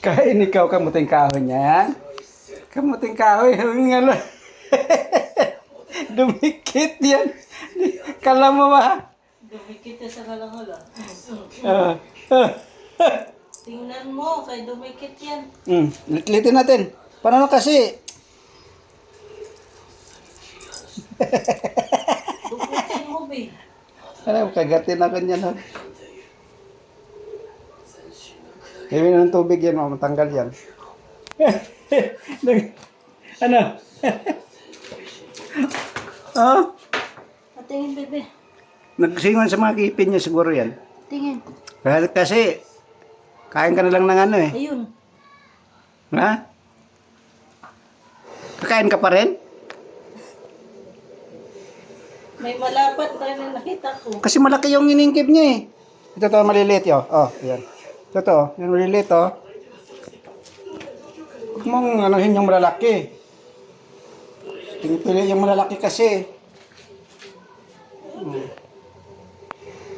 Kain ikaw kamuting kahoy niyan. Kamuting kahoy. Ano. Dumikit yan. Kala mo ba? Dumikit na sa kalangola. Ah, ah. Tingnan mo, kay dumikit yan. Hmm, litlitin natin. Paano kasi? Dukutin mo, babe. Ano, kagatin na kanya na. Na ng tubig yan, mga matanggal yan. Ano? ah? Patingin, bebe. Nagsingon sa mga kipin niya siguro yan. Tingin. Kasi, kasi kain ka na lang ng ano eh. Ayun. Ha? Kakain ka pa rin? May malapat pa rin na nakita ko. Kasi malaki yung iningkip niya eh. Ito to, maliliit yun. Oh, yan. Ito to, yung maliliit oh. Huwag mong anuhin yung malalaki. Pili yung malalaki kasi.